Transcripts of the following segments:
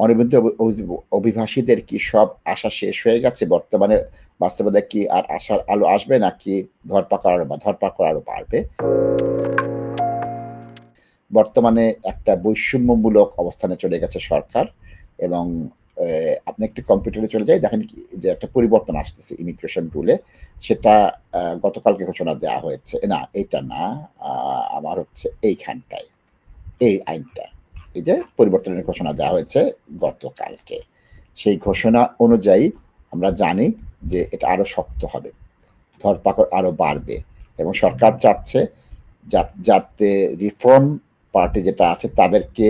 অনিবন্ধিত অভি- অভি- অভিবাসীদের কি সব আশা শেষ হয়ে গেছে? বর্তমানে বাস্তবতা কি আর আশার আলো আসবে নাকি ধরপাকড় আরও বা ধরপাকড় আরও বাড়বে? বর্তমানে একটা বৈষম্যমূলক অবস্থানে চলে গেছে সরকার এবং আপনি একটু কম্পিউটারে চলে যাই, দেখেন কি, যে একটা পরিবর্তন আসতেছে ইমিগ্রেশন রুলে সেটা গতকালকে ঘোষণা দেওয়া হয়েছে। না, এটা না আমার হচ্ছে এইখানটায়, এই আইনটা এই যে পরিবর্তনের ঘোষণা দেওয়া হয়েছে গতকালকে। সেই ঘোষণা অনুযায়ী আমরা জানি যে এটা আরও শক্ত হবে, ধরপাকড় আরও বাড়বে এবং সরকার চাচ্ছে যাতে রিফর্ম পার্টি যেটা আছে তাদেরকে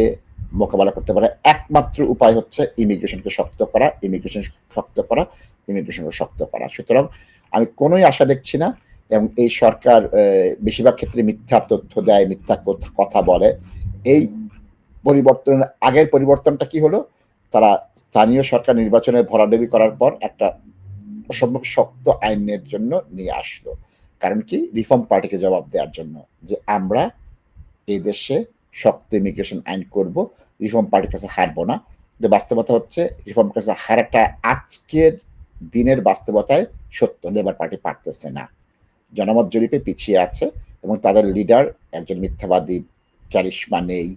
মোকাবেলা করতে পারে। একমাত্র উপায় হচ্ছে ইমিগ্রেশনকে শক্ত করা, ইমিগ্রেশন শক্ত করা, ইমিগ্রেশনকে শক্ত করা। সুতরাং আমি কোনোই আশা দেখছি না এবং এই সরকার বেশিরভাগ ক্ষেত্রে মিথ্যা তথ্য দেয়, মিথ্যা কথা বলে। এই পরিবর্তনের, আগের পরিবর্তনটা কি হলো? তারা স্থানীয় সরকার নির্বাচনে ভরাডুবি করার পর একটা অসম্ভব শক্ত আইনের জন্য নিয়ে আসলো। কারণ কি? রিফর্ম পার্টিকে জবাব দেওয়ার জন্য যে আমরা এই দেশে শক্ত ইমিগ্রেশন আইন করব, রিফর্ম পার্টির কাছে হারবো না। যে বাস্তবতা হচ্ছে, রিফর্ম কাছে হারাটা আজকের দিনের বাস্তবতায় সত্য, লেবার পার্টি পারতেছে না। জনমত জরিপে পিছিয়ে আছে এবং তাদের লিডার একজন মিথ্যাবাদী, ক্যারিশমা নেই।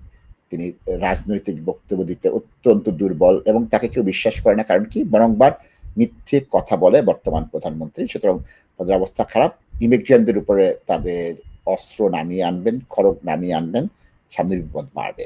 তিনি রাজনৈতিক বক্তব্য দিতে অত্যন্ত দুর্বল এবং তাকে কেউ বিশ্বাস করে না। কারণ কি? বরংবার মিথ্যে কথা বলে বর্তমান প্রধানমন্ত্রী। সুতরাং তাদের অবস্থা খারাপ। ইমিগ্রেন্টদের উপরে তাদের অস্ত্র নামিয়ে আনবেন, খড়গ নামিয়ে আনবেন সামনে বিপদ বাড়বে।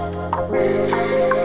Thank you.